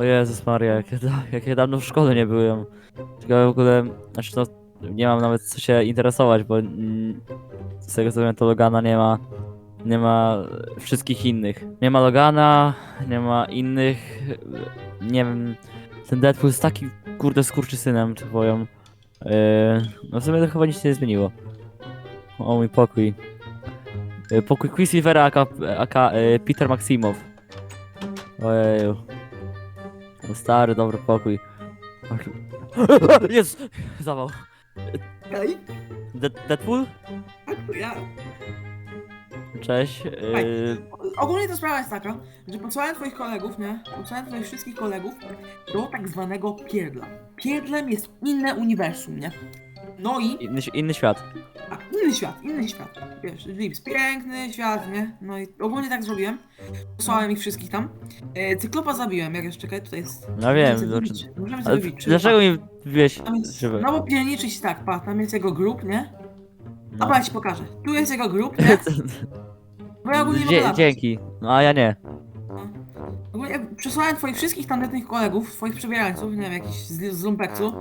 O Jezus Maria, jak ja, jak ja dawno w szkole nie byłem. Tylko w ogóle, znaczy to nie mam nawet co się interesować, bo mm, z tego co wiem to Logana nie ma, nie ma wszystkich innych. Nie ma Logana, nie ma innych, nie wiem, ten Deadpool jest taki kurde skurczysynem, czy. Yy, no w sumie to chyba nic się nie zmieniło. O mój pokój. Yy, Pokój Quicksilvera aka, aka yy, Peter Maksimow. Ojeju. No stary, dobry pokój. Jest! Zawał. Hej, De Deadpool? tak to ja. Cześć. Yy, Ogólnie to sprawa jest taka, że posłałem twoich kolegów, nie? Posłałem twoich wszystkich kolegów do tak zwanego pierdla. Pierdlem jest inne uniwersum, nie? No i inny, inny świat. A, inny świat, inny świat. Wiesz, Lips, piękny świat, nie? No i ogólnie tak zrobiłem. Posłałem ich wszystkich tam. E, cyklopa zabiłem, jak jeszcze czekaj, tutaj jest. No wiem, Możemy sobie znaczy- wybić, Możemy Ale sobie wybić. dlaczego mi wieś Tam jest, no bo pierniczyć tak, pa, tam jest jego grup, nie? A No. ja ci pokażę. Tu jest jego grup, nie? Bo ja ogólnie nie mogę Dzie latać. dzięki. No a ja nie. Ogólnie przesłałem twoich wszystkich tandetnych kolegów, twoich przebierańców, nie wiem, jakiś z, z lumpeksu.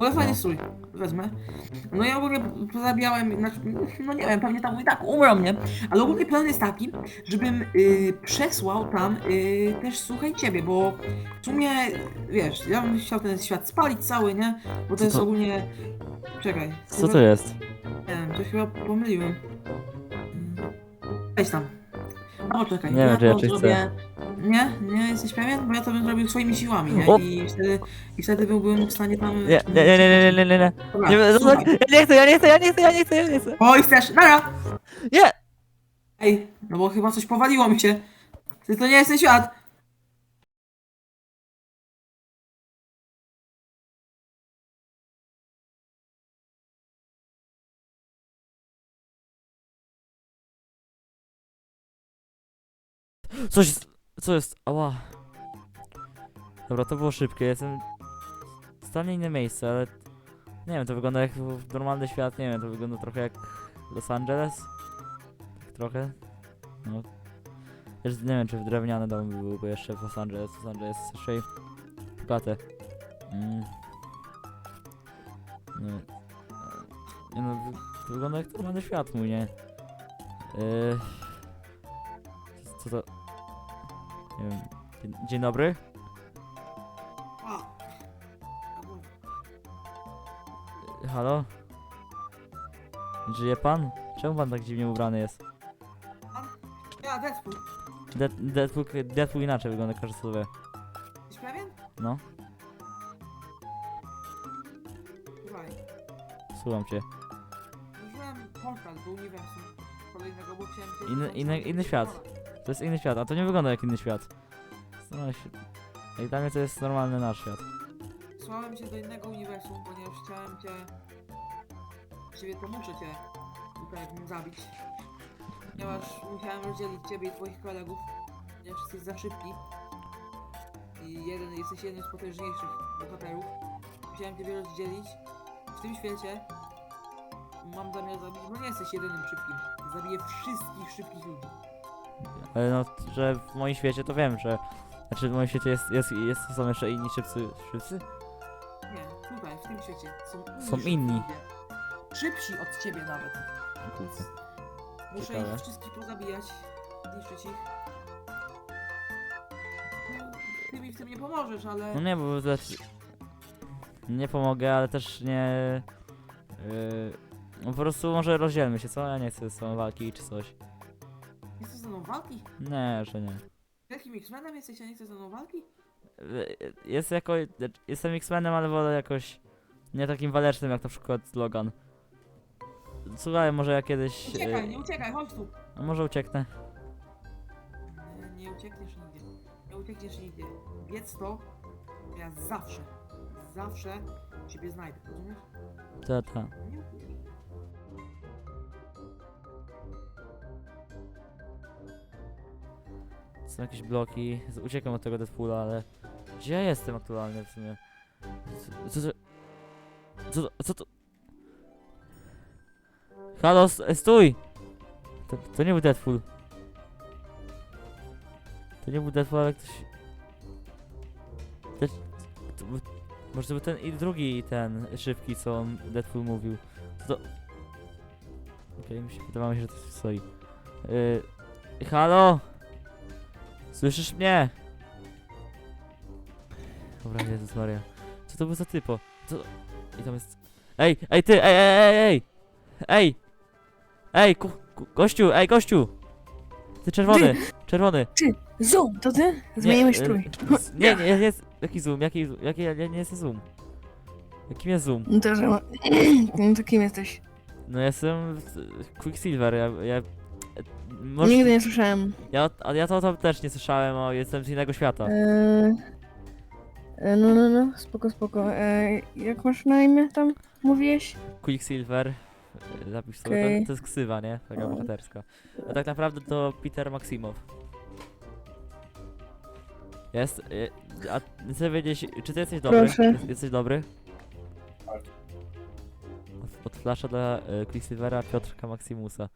Ale fajny strój, wezmę. No i ogólnie pozabijałem, znaczy, no nie wiem, pewnie tam i tak umrą, nie? Ale ogólnie plan jest taki, żebym y, przesłał tam y, też, słuchaj, ciebie, bo w sumie, wiesz, ja bym chciał ten świat spalić cały, nie? Bo to jest to- ogólnie... Czekaj. Co to jest? Nie wiem, to chyba pomyliłem. Weź tam. No czekaj, Nie ja wiem, czy ja to zrobię... Nie? Nie jesteś pewien? Bo ja to bym zrobił swoimi siłami, nie? O! I wtedy, I wtedy byłbym w stanie tam... Nie, nie, nie, nie, nie, nie, nie, nie. Dobra, Nie, no, słuchaj. ja nie chcę, ja nie chcę, ja nie chcę, ja nie chcę, ja nie chcę. Oj, chcesz? Nara! Nie! Ej, no bo chyba coś powaliło mi się. Ty to nie jest ten świat. Coś, co jest? Ała. Dobra, to było szybkie, jestem... Totalnie inne miejsce, ale... Nie wiem, to wygląda jak w- normalny świat, nie wiem, to wygląda trochę jak Los Angeles. Tak trochę. No. Też nie wiem, czy w drewniane domy byłyby jeszcze w Los Angeles. Los Angeles jest raczej bogate. Mm. No. Nie no, to wygląda jak normalny świat mój, nie? Yy... Dzień, dobry. Yy, Halo? Żyje pan? Czemu pan tak dziwnie ubrany jest? Ja, Deadpool. Dead, Deadpool, Deadpool inaczej wygląda każdy sobie. Jesteś pewien? No, Słuchaj. słucham cię. Użyłem portal do uniwersum kolejnego, bo chciałem... Inny, zobaczyć. inny, inny świat. To jest inny świat, a to nie wygląda jak inny świat. No, się- Jak dla mnie to jest normalny nasz świat. Słałem cię do innego uniwersum, ponieważ chciałem cię... To muszę cię tutaj zabić. Ponieważ musiałem rozdzielić ciebie i twoich kolegów, ponieważ jesteś za szybki. I jeden, jesteś jednym z potężniejszych bohaterów. Musiałem ciebie rozdzielić. W tym świecie mam zamiar zabić, bo nie jesteś jedynym szybkim. Zabiję wszystkich szybkich ludzi. Ale no, że w moim świecie to wiem, że... Znaczy w moim świecie jest, jest, jest są jeszcze inni szybcy... Szybcy? Nie, tutaj, w tym świecie są inni. Są inni. ludzie. Szybsi od ciebie nawet. Kurczę. Muszę Ciekawe. ich wszystkich pozabijać, zniszczyć ich. No, Ty mi w tym nie pomożesz, ale... No nie, bo znaczy... Nie pomogę, ale też nie... Yy, no po prostu może rozdzielmy się, co? Ja nie chcę z tobą walki czy coś. Nie chcesz ze mną walki? Nie, że nie. Jakim X-Menem jesteś, a nie chcesz ze mną walki? Jest jako... Jestem X-Menem, ale wolę jakoś... Nie takim walecznym jak na przykład Logan. Słuchaj, może ja kiedyś... Uciekaj, yy, nie uciekaj, chodź tu! a może ucieknę. Nie, nie uciekniesz nigdzie. Nie uciekniesz nigdzie. Wiedz to, ja zawsze, zawsze ciebie znajdę, rozumiesz? Ta, ta. Nie uciekniesz. Są jakieś bloki. Uciekam od tego Deadpoola, ale... Gdzie ja jestem aktualnie w sumie? Co, co, co, to- co to... Halo, e, stój! To, to nie był Deadpool. To nie był Deadpool, ale ktoś... To, był- może to był ten i drugi ten szybki, co on Deadpool mówił. To... Okej, mi się wydawało że to stoi. Yy, halo? Słyszysz mnie? Dobra, Jezus Maria. Co to był za typo? Co... I tam jest... Ej, ej ty, ej, ej, ej, ej! Ej! Ej, ku, ku, gościu, ej, gościu! Ty czerwony, czerwony. Zoom, to ty? Zmieniłeś e, z- Nie, nie, jest. Jaki zoom? Jaki, zoom? jaki, ja nie jestem zoom. Jakim jest zoom? No to, że no to kim jesteś? No jestem w- Quicksilver, ja, ja, może, Nigdy nie słyszałem. ja, a ja to tam też nie słyszałem, o jestem z innego świata. Eee, e, no, no, no, spoko, spoko. Eee, jak masz na imię tam mówiłeś? Quicksilver, e, zapisz sobie, Okej. to, to jest ksywa, nie? Taka O. bohaterska. A tak naprawdę to Peter Maksimow. Jest, e, a chcę wiedzieć, czy ty jesteś dobry? Proszę. Jest, jesteś dobry? Od, od flasza dla e, Quicksilvera Piotrka Maximusa.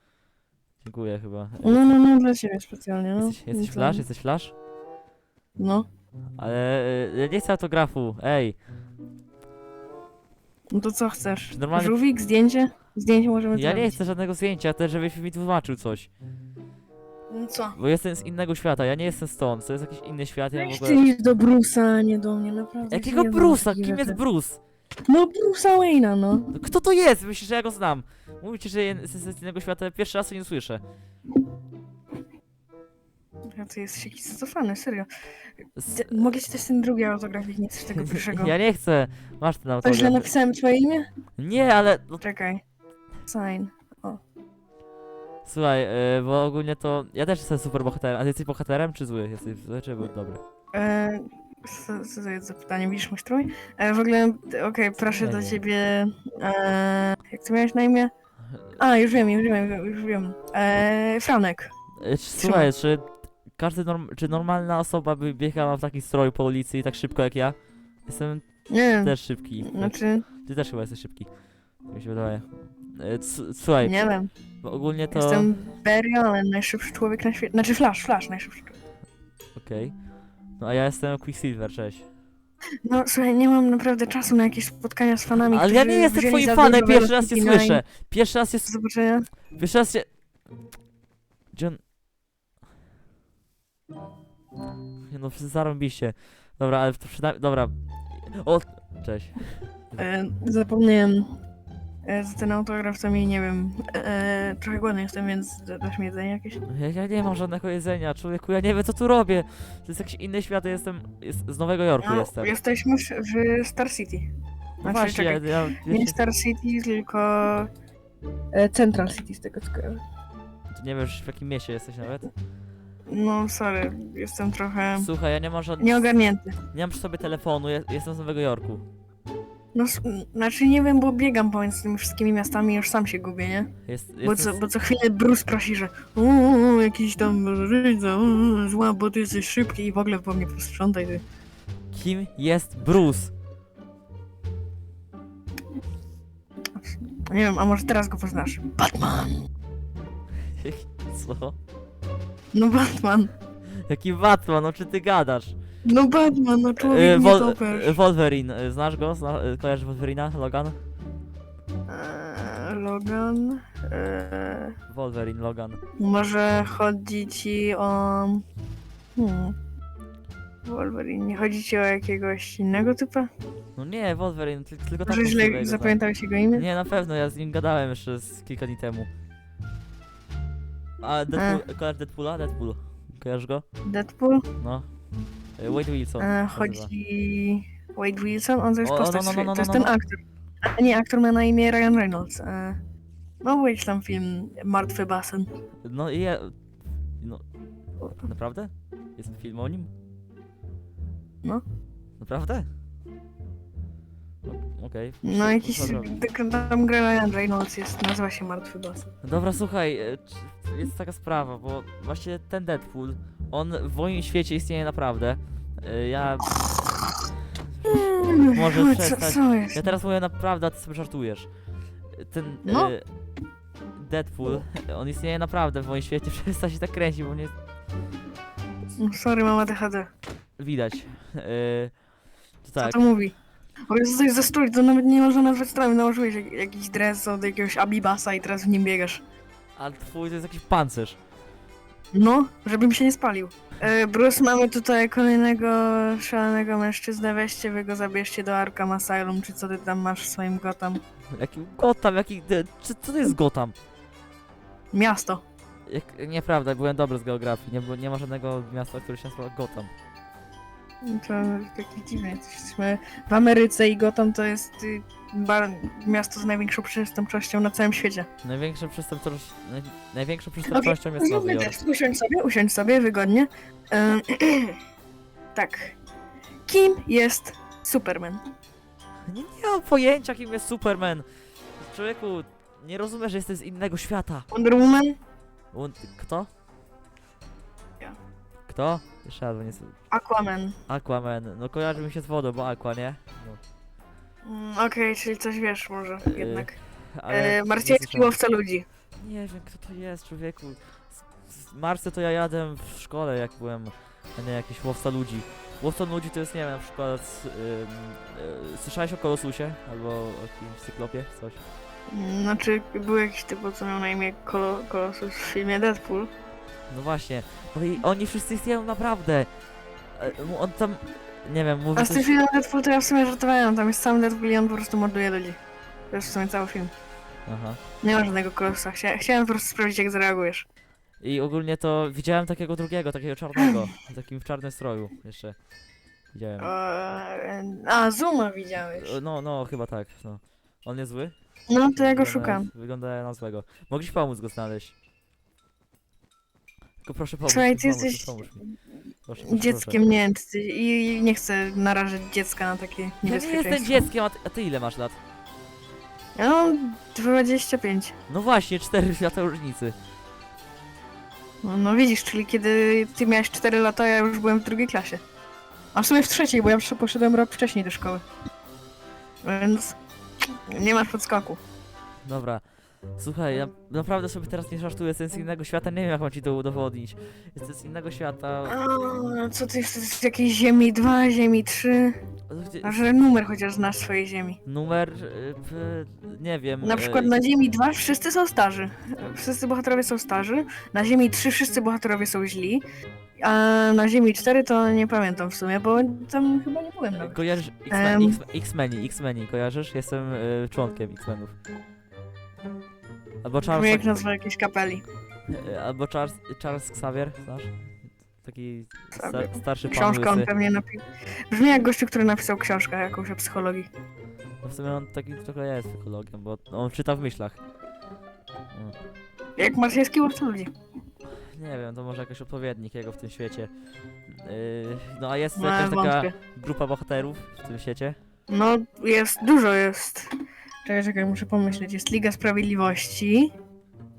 Dziękuję chyba. No, no, no, dla ciebie specjalnie, no. Jesteś, jesteś No flash? Jesteś flash? No, Ale e, ja nie chcę autografu, ej. no to co chcesz? Czy normalnie- Żółwik, zdjęcie? Zdjęcie możemy Ja nie zrobić. chcę żadnego zdjęcia, też żebyś mi tłumaczył coś. No co? Bo jestem z innego świata, ja nie jestem stąd, to jest jakiś inny świat, ja w Weź ty ogóle... idź do Bruce'a, a nie do mnie, naprawdę. Jakiego znam Kim jest rzeczy. Bruce? No Bruce'a Wayne'a, no. No Kto to jest? Myślisz, że ja go znam? Mówicie, że jest z innego świata, pierwszy raz to nie słyszę. Ja ty jesteś jakiś zacofany, serio. D- Mogę ci też ten drugi autograf, nie chcesz tego pierwszego. Ja nie chcę. Masz ten To źle autograf. napisałem twoje imię? Nie, ale... No, Czekaj. Sign. słuchaj, e, bo ogólnie to... Ja też jestem super bohaterem. A ty jesteś bohaterem, czy zły? Jesteś zły, czy był dobry? E, co, co to jest za pytanie? Widzisz mój strój? E, w ogóle, okej, proszę do ciebie. E, jak ty miałeś na imię? A, już wiem, już wiem, już wiem. E, Franek. E, czy- Słuchaj, czy każdy norm... czy normalna osoba by biegała w takim stroju po ulicy i tak szybko jak ja? Jestem Nie, też szybki. znaczy, Ty też chyba jesteś szybki. Mi się wydaje. E, c- Słuchaj, nie wiem. bo ogólnie to... Jestem Barry Allen, najszybszy człowiek na świecie. Znaczy Flash, Flash, najszybszy człowiek. Okej. No a ja jestem Quicksilver, cześć. No słuchaj, nie mam naprawdę czasu na jakieś spotkania z fanami, Ale ja którzy nie jestem wzięli twoim za fanem, dużo pierwszy raz cię Velocity słyszę. Pierwszy raz. Do zobaczenia. Pierwszy raz. Gdzie on... Nie no, zarąbiście. Dobra, ale to przynajmniej... Dobra. O... Cześć. E, zapomniałem. E, za ten autograf to mi nie wiem. E, trochę głodny jestem, więc da- dasz mi jedzenie jakieś? Ja, ja nie mam żadnego jedzenia, człowieku, ja nie wiem co tu robię. To jest jakiś inny świat, ja jestem... Jest, z Nowego Jorku No, jestem. Jesteśmy w, w Star City. No Znaczy, właśnie, ja, czekaj, ja, Nie wiecie, Star City, tylko e, Central City z tego co kojarzę. nie wiesz w jakim mieście jesteś nawet? No sorry, jestem trochę Słuchaj, ja nie mam żadnego... nieogarnięty. Nie mam przy sobie telefonu, ja, jestem z Nowego Jorku. No s- znaczy nie wiem, bo biegam pomiędzy tymi wszystkimi miastami i już sam się gubię, nie? Jest, Bo co, bo co chwilę Bruce prosi, że uuu, jakiś tam rydza, uuu, zła, bo ty jesteś szybki i w ogóle po mnie posprzątaj ty. Kim jest Bruce? Nie wiem, a może teraz go poznasz? Batman! Co? No Batman! Jaki Batman, no czy ty gadasz? No Batman, no człowiek nie Wol- topesz. e, Wolverine, e, znasz go? Zna, kojarzysz Wolverina? Logan? Eee, Logan. Eee, Wolverine, Logan. może chodzi ci o. Hmm. Wolverine, nie chodzi ci o jakiegoś innego typa? No nie, Wolverine, ty, tylko tak Może źle tak. zapamiętałeś jego imię? Nie, na pewno, ja z nim gadałem jeszcze z kilka dni temu. A Deadpool, kojarzysz Deadpoola? Deadpool. Kojarzysz go? Deadpool? No. E, Wade Wilson. Nazywa. chodzi. Wade Wilson? On to jest O, postać, no, no, no, no, to jest no, ten no. aktor. A nie, aktor ma na imię Ryan Reynolds. Eee, no, wejdź tam film Martwy Basen. No i ja... No... Naprawdę? Jest film o nim? No. Naprawdę? Okej. No, jakiś. tak- Tam gra Ryan Reynolds jest, nazywa się Martwy Basen. Dobra, słuchaj, e, czy- jest taka sprawa, bo właśnie ten Deadpool, on w moim świecie istnieje naprawdę. E, Ja, Może Oj, co, przestać. co jest? ja teraz mówię naprawdę, a ty sobie żartujesz. E, Ten No. e, Deadpool, on istnieje naprawdę w moim świecie, przestań się tak kręcić, bo nie No, sorry, mama DHD. widać. E, To Co tak. to mówi? O jest coś za strój, to nawet nie można nazwać strojem. Nałożyłeś jak, jakiś dres od jakiegoś Abibasa i teraz w nim biegasz. A twój to jest jakiś pancerz. No, żeby mi się nie spalił. E, Bruce, mamy tutaj kolejnego szalonego mężczyznę. Weźcie wy go, zabierzcie do Arkham Asylum, czy co ty tam masz w swoim Gotham. Jaki Gotham, jaki... ty- Czy, co to jest Gotham? Miasto. Jak, nieprawda, byłem dobry z geografii. Nie, było- nie ma żadnego miasta, które się nazywa Gotham. To takie dziwne. Jesteśmy w Ameryce i Gotham to jest y, bar, miasto z największą przestępczością na całym świecie. Największą przestępczością, naj, największą przestępczością jest Nowy Zróbmy Jork. test. Usiądź sobie, usiądź sobie, wygodnie. Em, tak. Kim jest Superman? Nie, nie mam pojęcia, kim jest Superman. Człowieku, nie rozumiesz, że jestem z innego świata. Wonder Woman? Un kto? Ja. Kto? Bo nie... Aquaman. Aquaman. No kojarzy mi się z wodą, bo Aqua, nie? No, Mm, Okej, czyli coś wiesz może Yy, jednak. ale... E, Marciecki słyszałem. łowca ludzi. Nie wiem, kto to jest, człowieku. Z, z Marsy to ja jadłem w szkole, jak byłem, a nie jakiś łowca ludzi. Łowca ludzi to jest, nie wiem, na przykład... Ym, y, słyszałeś o Kolosusie? Albo o jakimś cyklopie? Coś? Mm, Znaczy, był jakiś typ, co miał na imię Kolo, Kolosus w filmie Deadpool. No właśnie. No i oni wszyscy istnieją naprawdę. E, On tam... Nie wiem, mówi A z tym coś... filmem Deadpool to ja w sumie żartowałem, tam jest sam Deadpool i on po prostu morduje ludzi. To jest w sumie cały film. Aha. Nie ma żadnego Kolosusa. Chcia, chciałem po prostu sprawdzić, jak zareagujesz. I ogólnie to widziałem takiego drugiego, takiego czarnego, takim w czarnym stroju jeszcze. Widziałem. Eee, a, Zuma widziałeś. E, No, no, chyba tak, no. On jest zły? No to ja go Wygląda- szukam. Wygląda na złego. Mogliś pomóc go znaleźć. Tylko proszę pomóż Słuchaj, ty pomóż jesteś pomóż mi. Proszę, proszę, dzieckiem nie ty, i nie chcę narażać dziecka na takie proszę. Ja nie niebezpieczeństwo. jestem dzieckiem, a ty, a ty ile masz lat? Ja mam 25. No właśnie, 4 lata różnicy. No, no widzisz, czyli kiedy ty miałeś 4 lata, ja już byłem w drugiej klasie. A w sumie w trzeciej, bo ja przy- poszedłem rok wcześniej do szkoły. Więc nie masz podskoku. Dobra. Słuchaj, ja naprawdę sobie teraz nie żartuję, jestem z innego świata, nie wiem jak mam ci to udowodnić. Jestem z innego świata. A, co ty jesteś z jakiejś ziemi 2, ziemi 3? A że numer chociaż znasz swojej ziemi. Numer, y, p- nie wiem. Na y, przykład na ziemi 2 wszyscy są starzy. Wszyscy bohaterowie są starzy. Na ziemi 3 wszyscy bohaterowie są źli. A na ziemi 4 to nie pamiętam w sumie, bo tam chyba nie byłem nawet. Kojarzysz Em. X- X-Meni, X-Meni, kojarzysz? Jestem y, członkiem X-Menów. Albo Charles, Jak nazwa jakiejś kapeli. albo Charles, Charles Xavier, znasz? Taki sta, starszy pan Książkę on łysy. pewnie napisał. Brzmi jak gościu, który napisał książkę jakąś o psychologii. No w sumie on taki trochę jest psychologiem, bo on czyta w myślach. Mm. Jak marsjański łowca ludzi. Nie wiem, to może jakiś odpowiednik jego w tym świecie. Yy, no a jest No, jakaś taka wątpię. grupa bohaterów w tym świecie? No, jest, dużo jest. Czekaj, czekaj, muszę pomyśleć. Jest Liga Sprawiedliwości.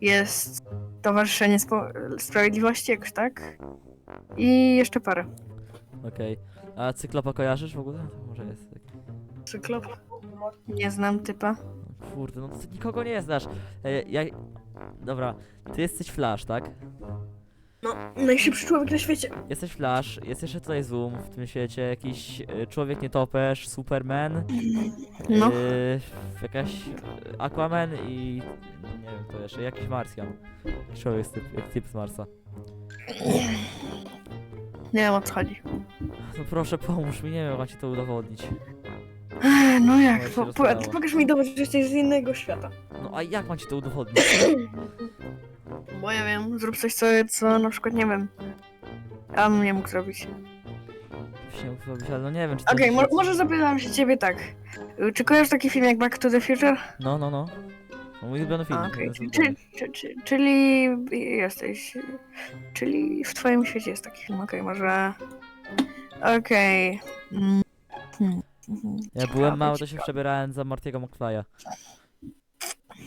Jest Towarzyszenie Spo Sprawiedliwości, jakoś tak. I jeszcze parę. Okej. A Cyklopa kojarzysz w ogóle? Może jest taki... Cyklop. Nie znam typa. Kurde, no ty nikogo nie znasz. E, ja... Dobra, ty jesteś Flash, tak? No, najszybszy człowiek na świecie. Jesteś Flash, jest jeszcze tutaj Zoom w tym świecie, jakiś e, człowiek nietoperz, Superman, No. e, jakaś e, Aquaman i nie wiem to jeszcze, jakiś Marsjan. Jakiś Człowiek z typ, jak typ z Marsa. Nie wiem o co chodzi. No proszę pomóż mi, nie wiem jak ci to udowodnić. Ech, No jak? Się Po, po, pokaż mi dowód, że jesteś z innego świata. No a jak mam ci to udowodnić? Bo ja wiem, zrób coś, co, co na przykład nie wiem. Ja bym nie mógł zrobić. Się mógł zrobić, ale no nie wiem czy to... Okej, mo może zapytam się ciebie tak. Y, Czy kojarzysz taki film jak Back to the Future? No, no, no. No mój ulubiony film. A, okej. Czy, czy, czy, czyli jesteś. Czyli w twoim świecie jest taki film, okej, może. Okej. Mm, hmm, mhm, Ja ciekawe, byłem mały, to się ciekawe. przebierałem za Martiego McFly'a.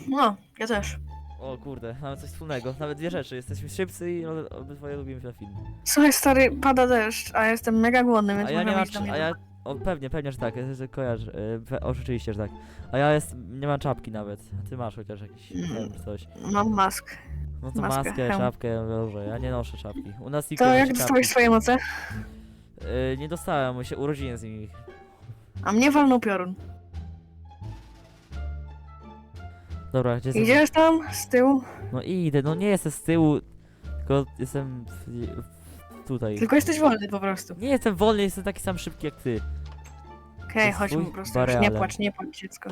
No, ja też. O kurde, mamy coś wspólnego. Nawet dwie rzeczy. Jesteśmy szybcy i o- obydwoje lubimy ten film. Słuchaj, stary, pada deszcz, a jestem mega głodny, więc A ja nie możemy mam... iść do cz- mnie. A ja... O, pewnie, pewnie, że tak. ja się Kojarzę. y, pe- O, rzeczywiście, że tak. A ja jest... Nie mam czapki nawet. A ty masz chociaż jakiś... Hełm czy coś. Mam mask. No to maskę, maskę, hełm. czapkę, dobrze. Ja nie noszę czapki. U nas nikt To nie jak nosi dostałeś czapki. swoje moce? Y, Nie dostałem, bo się urodziny z nimi A mnie walnął piorun. Dobra, gdzie jestem? Idziesz tam z tyłu? No idę, no nie jestem z tyłu, tylko jestem w, w, tutaj. Tylko jesteś wolny po prostu. Nie jestem wolny, jestem taki sam szybki jak ty. Okej, jest chodźmy twój po prostu. Już nie barealem. płacz, nie płacz dziecko.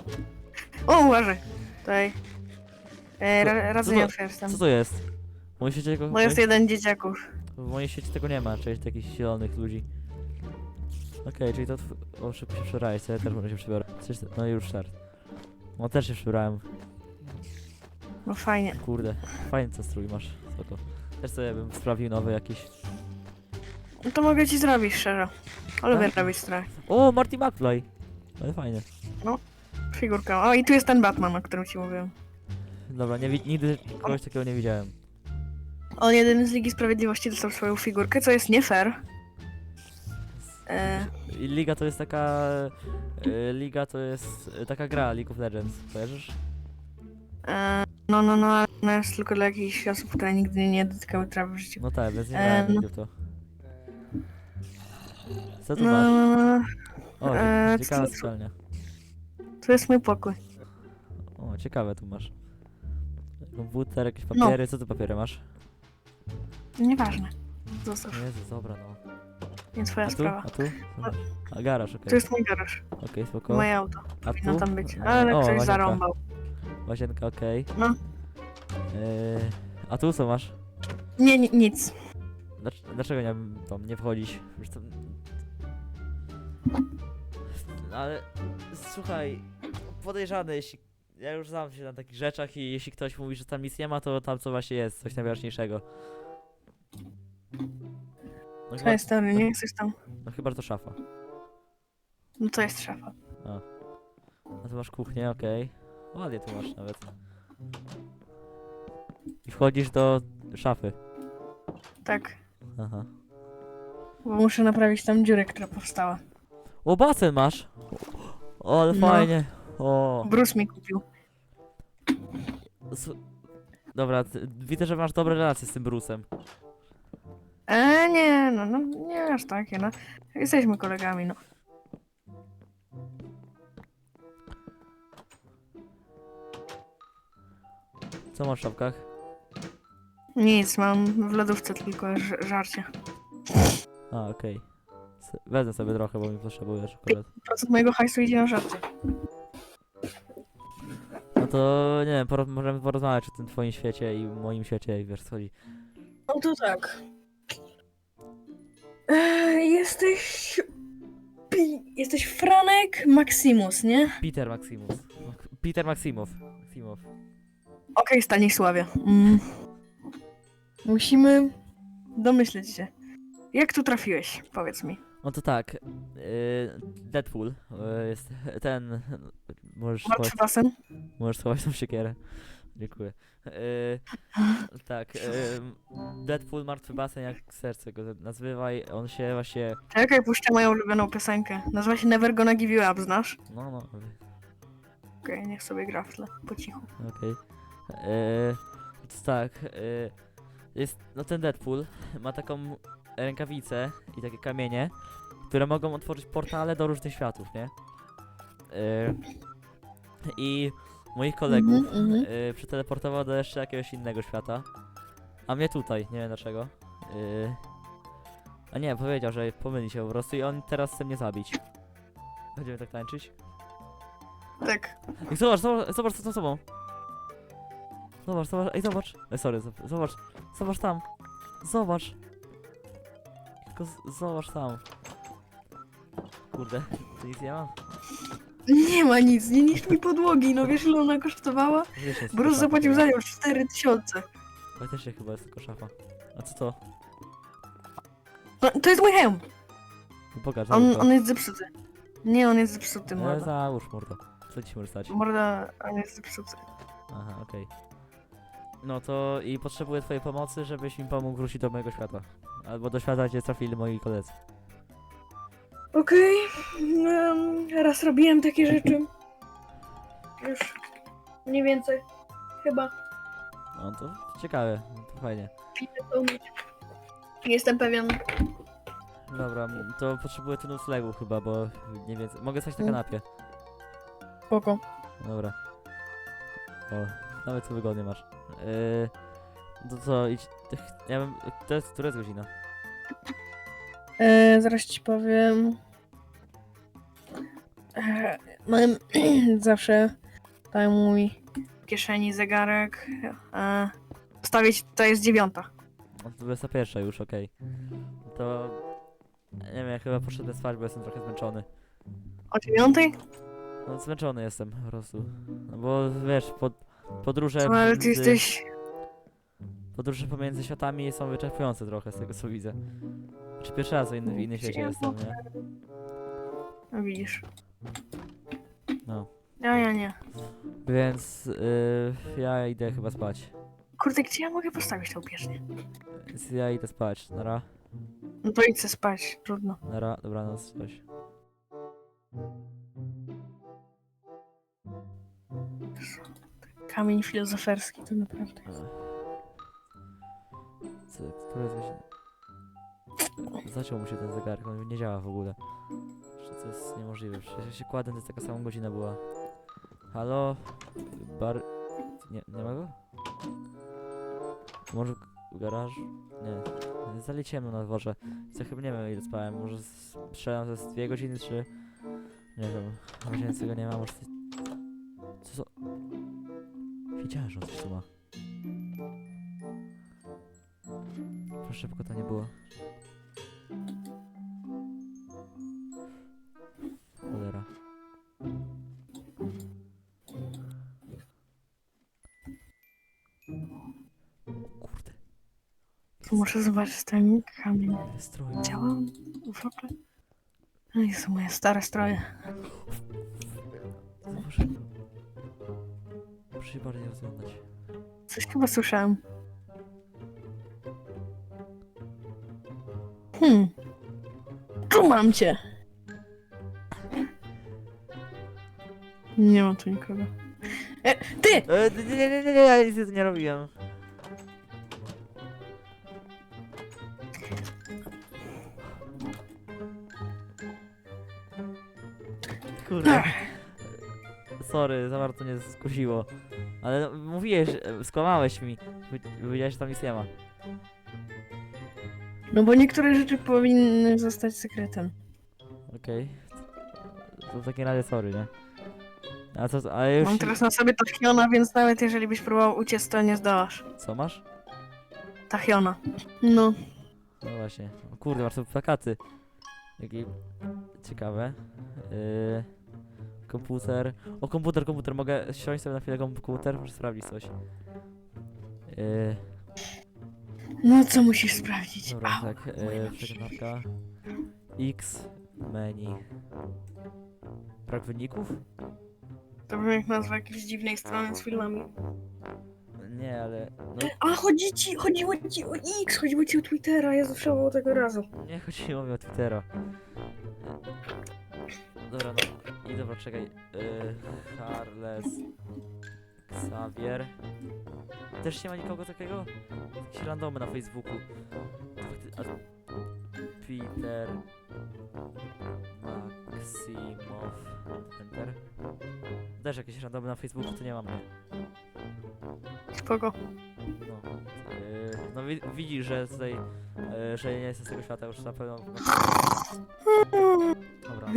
O, uważaj. Tutaj. E, Co- ra, co radzę to- nie otwieram. Co to jest? W mojej sieci tego, No jest jeden dzieciaków. w mojej sieci tego nie ma, czyli takich zielonych ludzi. Okej, czyli to... tw- O, szybko się przebrałeś, co ja też może się przebiorę. Coś, no już start. No też się przebrałem. No fajnie. Kurde, fajny ten strój masz, spoko. Też sobie bym sprawił nowy jakiś. No to mogę ci zrobić szczerze. Ale lubię Tak? robić strach. O, Marty McFly! Ale fajnie. Figurka. O, i tu jest ten Batman, o którym ci mówiłem. Dobra, nie, wi- nigdy kogoś takiego nie widziałem. On jeden z Ligi Sprawiedliwości dostał swoją figurkę, co jest nie fair. E, I Liga to jest taka... y, Liga to jest y, taka gra, League of Legends, kojarzysz? e, no, no, no, ale ona jest tylko dla jakichś osób, które nigdy nie dotykały trawy w życiu. No tak, bez nie E, no. nigdy w to. Co tu No, masz? no, no. O, e, ciekawa co-. To jest mój pokój. O, ciekawe tu masz. Komputer, jakieś No. papiery, co tu papiery masz? Nieważne. Zostaw. Jezu, dobra no. Nie twoja A tu? sprawa. A tu? Co masz? A garaż, okej. To jest mój garaż. Okej, spoko. Moje auto. A Powinno tu? tam być. E, Ale o, ktoś łazienka. zarąbał. Łazienka, okej. No. E, a tu co masz? Nie, ni- nic. Dlac- Dlaczego nie tam nie wchodzić? Co- Ale słuchaj, podejrzany, jeśli. Ja już znam się na takich rzeczach i jeśli ktoś mówi, że tam nic nie ma, to tam co właśnie jest, coś najważniejszego. No To chyba, jest teoria, nie chcesz tam. no chyba, że to szafa. No to jest szafa. A tu masz kuchnię, okej. Ładnie tu masz nawet. I wchodzisz do szafy. Tak. Aha. Bo muszę naprawić tam dziurę, która powstała. O, basen masz! O, ale No. fajnie. O. Bruce mi kupił. S- Dobra, ty, widzę, że masz dobre relacje z tym Brusem. E, nie, no, no, nie aż takie, no. Jesteśmy kolegami, no. Co masz w szafkach? Nic, mam w lodówce tylko ż- żarcie. A, okej. S- Wezmę sobie trochę, bo mi potrzebujesz akurat. Procent mojego hajsu idzie na żarcie. No to nie wiem, poro- możemy porozmawiać o tym twoim świecie i moim świecie, jak wiesz co chodzi. No to tak. E, jesteś... Pi- jesteś Franek Maximus, nie? Peter Maximus. Peter Maximow. Maximow. Okej, Stanisławie. Mm. Musimy domyśleć się. Jak tu trafiłeś? Powiedz mi. No to tak. Yy, Deadpool. Yy, jest ten. Możesz schować, Martwy basen? możesz schować tą siekierę. Dziękuję. Yy, tak. Deadpool, martwy basen, jak serce go nazywaj. On się właśnie. Czekaj, puszczę moją ulubioną piosenkę. Nazywa się Never Gonna Give You Up, znasz? No, no. Okej, niech sobie gra w tle, po cichu. Okej. To tak. eee, jest, no ten Deadpool ma taką rękawicę i takie kamienie, które mogą otworzyć portale do różnych światów, nie? Eee, I moich kolegów Mhm, mhm. eee, przeteleportował do jeszcze jakiegoś innego świata, a mnie tutaj, nie wiem dlaczego. Eee, a nie, powiedział, że pomyli się po prostu i on teraz chce mnie zabić. Będziemy tak tańczyć? Tak. Ej, zobacz, zobacz, zobacz co za sobą. Zobacz, zobacz, ej zobacz. Ej, sorry, zob- zobacz, zobacz tam. Zobacz. Tylko zobacz tam. Kurde, tu nic nie ma? Nie ma nic, nie niszcz mi podłogi, no wiesz ile ona kosztowała? Wiesz, jest Bruce tylko zapłacił szafa za nią 4000. Faktycznie chyba jest tylko szafa. A co to? No, to jest mój hełm. No Pokaż, On, to. on jest zepsuty. Nie, on jest zepsuty, E, morda. załóż mordo. Co ci może stać? Morda, on jest zepsuty. Aha, okej. No to i potrzebuję twojej pomocy, żebyś mi pomógł wrócić do mojego świata. Albo do świata, gdzie trafili moi koledzy. Okej, em, raz robiłem takie rzeczy. Już mniej więcej. Chyba. No to ciekawe, to fajnie. Nie Jestem pewien. Dobra, m- to potrzebuję tu noclegu chyba, bo nie wiem, mogę spać na Mm. kanapie. Spoko. Dobra. O, nawet tu wygodnie masz. Yy, to co, idź, ja bym, to jest, która jest godzina? E, zaraz ci powiem. E, mam zawsze tam mój w kieszeni zegarek. E, stawić to jest dziewiąta. O, to 21 już, okej. To, nie wiem, ja chyba poszedłem spać, bo jestem trochę zmęczony. O dziewiątej? No, zmęczony jestem po prostu. No bo, wiesz, pod, podróże No, ale ty między- jesteś. Podróże pomiędzy światami są wyczerpujące trochę z tego co widzę. Czy pierwszy raz w innym, w innym świecie jestem, nie? No widzisz. No. Ja, ja nie. Więc yy, ja idę chyba spać. Kurde, gdzie ja mogę postawić tą bieżnię? Więc ja idę spać. Nara, No to idź se spać, trudno. nara, dobranoc, coś. Kamień filozoferski to naprawdę. Co, która jest godzina? Zaciął mu się ten zegarek, on nie działa w ogóle. To jest niemożliwe, przecież się kładę, to jest taka sama godzina była. Halo? Bar... Nie, nie ma go? Może w garażu? Nie. Zali ciemno na dworze. Co chyba nie wiem ile spałem, może strzelam ze dwie godziny, czy... Nie wiem, może więcej go nie ma, może... Widziałem, że on coś tu ma. Proszę, szybko to nie było. Cholera. Kurde, To muszę zobaczyć ten kamień. te stroje. Działa w ogóle? No i są moje stare stroje. Się bardziej rozglądać. Coś chyba słyszałem. Hmm. Tu mam cię. Nie ma tu nikogo. E, ty! E, nie, nie, nie, nie, ja nic nie robiłem. Kurde. Sorry, za bardzo mnie skusiło. Ale no, mówiłeś, e, skłamałeś mi. Wy- Powiedziałeś, że tam nic nie ma. No bo niektóre rzeczy powinny zostać sekretem. Okej. To w takim razie sorry, nie? A co, ale już... Mam teraz na sobie Tachiona, więc nawet jeżeli byś próbował uciec, to nie zdołasz. Co masz? Tachiona. No. No właśnie. O kurde, masz tu plakaty. Jakie ciekawe. Yy, komputer. O, komputer, komputer. Mogę siąść sobie na chwilę komputer? Muszę sprawdzić coś. Yy, No co musisz sprawdzić? dobra, Au, tak. moje Yy, nogi. przeglądarka. X. Menu. Brak wyników? To bym jak nazwa jakiejś dziwnej strony z filmami. Nie, ale... No, A chodzi ci, chodziło ci o X, chodziło ci o Twittera, ja zawsze było tego razu. nie chodziło mi o Twittera. Dobra, no i dobra, czekaj. Yy, Charles Xavier. Też nie ma nikogo takiego? Jakieś randomy na Facebooku. A... Peter Maksimow Enter. Też jakieś randomy na Facebooku, to nie mam. Spoko. No, yy, no wi widzisz, że tutaj, yy, że nie jestem z tego świata już na pewno. Dobra.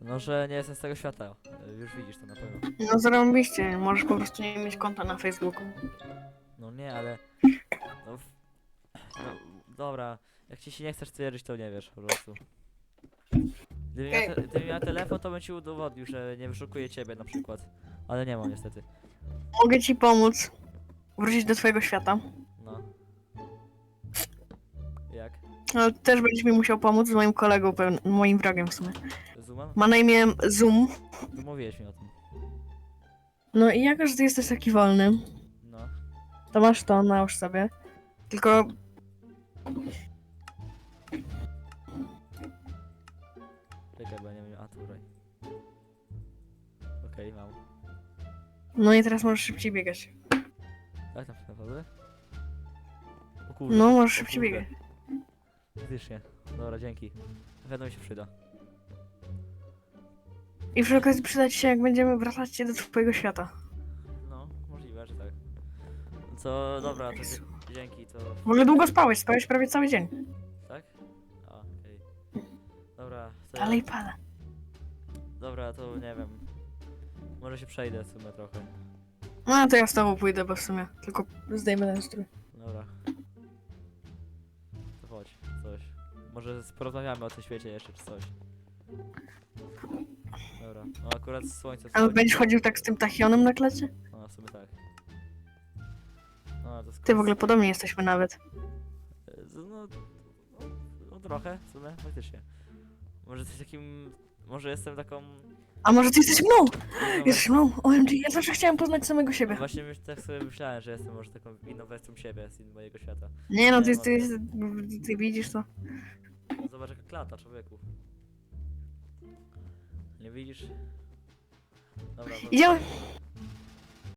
No, że nie jestem z tego świata. Już widzisz to na pewno. No zarąbiście, możesz po prostu nie mieć konta na Facebooku. No nie, ale. No, w- no dobra. Jak ci się nie chcesz wierzyć, to nie wiesz po prostu. Gdybym miał, te, gdybym miał telefon, to bym ci udowodnił, że nie wyszukuję ciebie na przykład. Ale nie mam niestety. Mogę ci pomóc wrócić do twojego świata. No. No, też będziesz mi musiał pomóc z moim kolegą, pewn- moim wrogiem w sumie. Zoomam? Ma na imię Zoom. No mówiłeś mi o tym. No i jako, że ty jesteś taki wolny, No. to masz to, nałóż sobie. Tylko Czekaj, bo ja nie wiem. A tutaj. Okej, mam. No i teraz możesz szybciej biegać. Tak, tam naprawdę? O kurde. No, o możesz szybciej kurde. biegać. Faktycznie. Dobra, dzięki. Wiadomo mi się przyda. I przy okazji przydać się, jak będziemy wracać się do twojego świata. No, możliwe, że tak. Co, dobra, to dzie- dzięki, to... W ogóle długo spałeś, spałeś prawie cały dzień. Tak? A, okej. Dobra, to ja, Dalej pada. Dobra, to nie wiem. Może się przejdę w sumie trochę. No to ja z tobą pójdę, bo w sumie tylko zdejmę ten strój. Może porozmawiamy o tym świecie jeszcze, czy coś. Dobra, no akurat słońce A wschodzi. będziesz chodził tak z tym tachionem na klecie? No, w sumie tak. No, to Ty w ogóle podobnie jesteśmy nawet. No, no, no trochę, w sumie, faktycznie. Może coś takim... Może jestem taką... A może ty jesteś mną? inną Jesteś mną? OMG, ja zawsze chciałem poznać samego siebie. Właśnie myśl, tak sobie myślałem, że jestem może taką inną wersją siebie z in- mojego świata. Nie no, ty, no. ty, ty widzisz to. Zobacz jaka klata, człowieku. Nie widzisz? Dobra, bo- Idziemy.